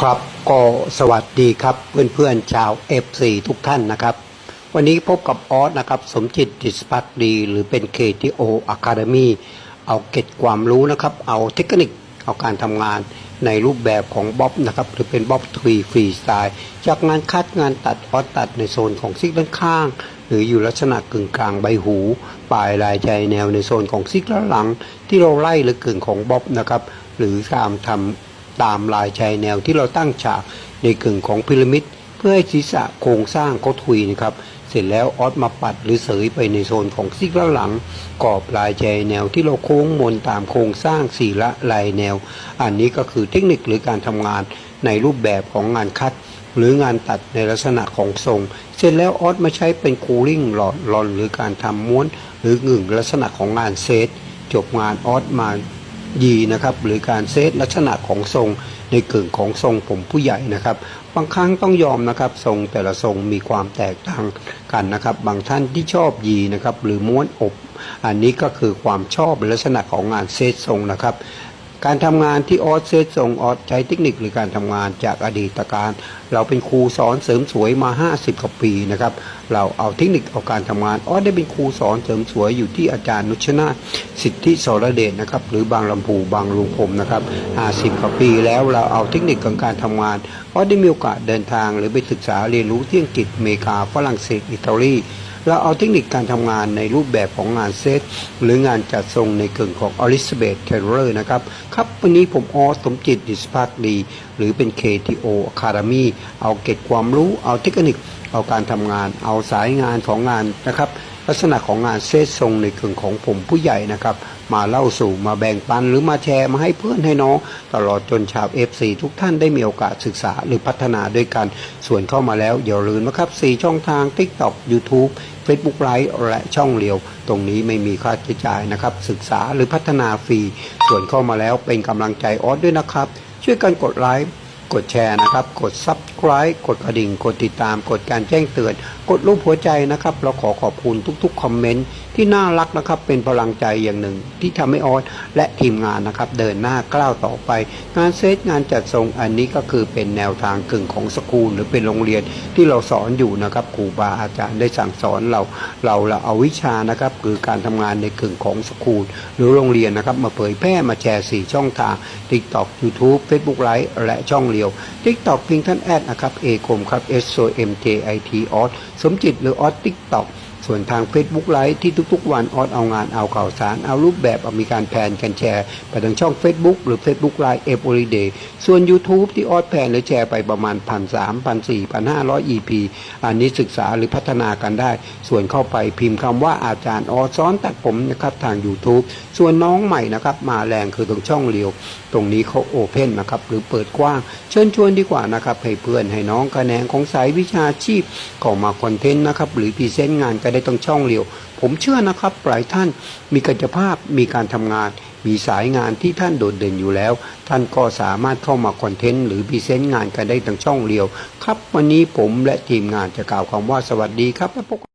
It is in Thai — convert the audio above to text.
ครับก็สวัสดีครับเพื่อนๆชาว F4 ทุกท่านนะครับ วันนี้พบกับออสนะครับ สมจิตดิสพักดี หรือเป็น KTO Academy เอาเก็ดความรู้นะครับ เอาเทคนิคเอาการทำงานในรูปแบบของบ๊อบนะครับ หรือเป็นบ๊อบทรีฟรีสไตล์จากงานคัดงานตัดออสตัดในโซนของซิกด้านข้าง หรืออยู่ลักษณะกึ่งกลางใบหูปลายลายใจแนวในโซนของซิกด้านหลัง ที่เราไล่หรือกึ่งของบ๊อบนะครับ หรือตามทำ ตามลายชายแนวที่เราตั้งฉากในกึ่งของพีระมิดเพื่อให้ศีรษะโครงสร้างเขาทุยนะครับเสร็จแล้วออสมาปัดหรือเสยไปในโซนของซิกด้าหลังกรอบลายชายแนวที่เราโค้งมนตามโครงสร้างสี่ละลายแนว อันนี้ก็คือเทคนิคหรือการทำงานในรูปแบบของงานคัดหรืองานตัดในลักษณะของทรง เสร็จแล้วออสมาใช้เป็นคูลิ่งหลอดลอนหรือการทำม้วน หรือหงึ่งลักษณะของงานเซตจบงานออสมา ยีนะครับหรือการเซตลักษณะของทรงในกึ่งของทรงผมผู้ใหญ่นะครับ บางครั้งต้องยอมนะครับทรงแต่ละทรงมีความแตกต่างกันนะครับ บางท่านที่ชอบยีนะครับหรือม้วนอบ อันนี้ก็คือความชอบลักษณะของงานเซตทรงนะครับ การทำงานที่ออสเซตส่งออสใช้เทคนิคหรือการทำงานจากอดีตการ เราเป็นครูสอนเสริมสวยมา 50กว่าปีนะครับเราเอาเทคนิคเอาการทำงานออสได้เป็นครูสอนเสริมสวยอยู่ที่อาจารย์นุชนาสิทธิสรเดชนะครับหรือบางลำพูบางลุงพมนะครับ50กว่าปีแล้วเราเอาเทคนิคของการทำงานออสได้มีโอกาสเดินทาง หรือไปศึกษาเรียนรู้ที่อังกฤษอเมริกาฝรั่งเศสอิตาลี เราเอาเทคนิคการทำงานในรูปแบบของงานเซตหรืองานจัดทรงในกึ่งของอลิซาเบธเทเลอร์นะครับ ครับ วันนี้ผมออสสมจิตดิสภาคดี หรือเป็น KTO Academy เอาเก็บความรู้ เอาเทคนิค เอาการทำงาน เอาสายงานของงานนะครับลักษณะของงานเซตทรงในกึ่งของผมผู้ใหญ่นะครับ มาเล่าสู่มาแบ่งปันหรือมาแชร์มาให้เพื่อนให้น้อง ตลอดจนชาว FC ทุกท่านได้มีโอกาสศึกษาหรือพัฒนาด้วยกัน ส่วนเข้ามาแล้วอย่าลืมนะครับ 4 ช่องทาง TikTok YouTube Facebook Live และช่องเลียว ตรงนี้ไม่มีค่าใช้จ่ายนะครับ ศึกษาหรือพัฒนาฟรี ส่วนเข้ามาแล้วเป็นกำลังใจออสด้วยนะครับ ช่วยกันกดไลค์ กดแชร์นะครับ กด Subscribe กดกระดิ่ง กดติดตาม กดการแจ้งเตือน กดรูปหัวใจนะครับ เราขอขอบคุณทุกๆ คอมเมนต์ที่น่ารักนะครับ เป็นพลังใจอย่างหนึ่ง ที่ทำให้ออสและทีมงานนะครับ เดินหน้าก้าวต่อไป งานเซตงานจัดทรงอันนี้ก็คือเป็นแนวทางกึ่งของสกูล หรือเป็นโรงเรียนที่เราสอนอยู่นะครับครูบาอาจารย์ได้สั่งสอนเรา เราเราเอาวิชานะครับคือการทำงานในกึ่งของสกูล หรือโรงเรียนนะครับมาเผยแพร่มาแชร์สี่ช่องทาง TikTok YouTube Facebook Live และช่องเลียว TikTok เพียงท่านแอดนะครับ A คมครับ S O M J I T ออสสมจิตหรือออส TikTok ส่วนทาง Facebook ไลฟ์ที่ทุกๆ วันออสเอางานเอาข่าวสาร เอารูปแบบเอามีการแพนกันแชร์ไปทางช่อง Facebook หรือ Facebook ไลฟ์ Every Day ส่วน YouTube ที่ออสแพนหรือแชร์ไปประมาณพันสามพันสี่พันห้าร้อย EP อันนี้ศึกษาหรือพัฒนากันได้ ส่วนเข้าไปพิมพ์คำว่าอาจารย์ออสสอนตัดผมนะครับทาง YouTube ส่วนน้องใหม่นะครับมาแรงคือตรงช่องเรียว ตรงนี้เขาโอเพนนะครับหรือเปิดกว้าง เชิญชวนดีกว่านะครับให้เพื่อนให้น้องคะแนนของสายวิชาชีพก็มาคอนเทนต์นะครับหรือพรีเซนต์งานก็ได้ตรงช่องเรียว ผมเชื่อนะครับหลายท่านมีกัจภาพมีการทำงาน มีสายงานที่ท่านโดดเด่นอยู่แล้ว ท่านก็สามารถเข้ามาคอนเทนต์หรือพรีเซนต์งานกันได้ทางช่องเรียว ครับวันนี้ผมและทีมงานจะกล่าวคำว่าสวัสดีครับและพบ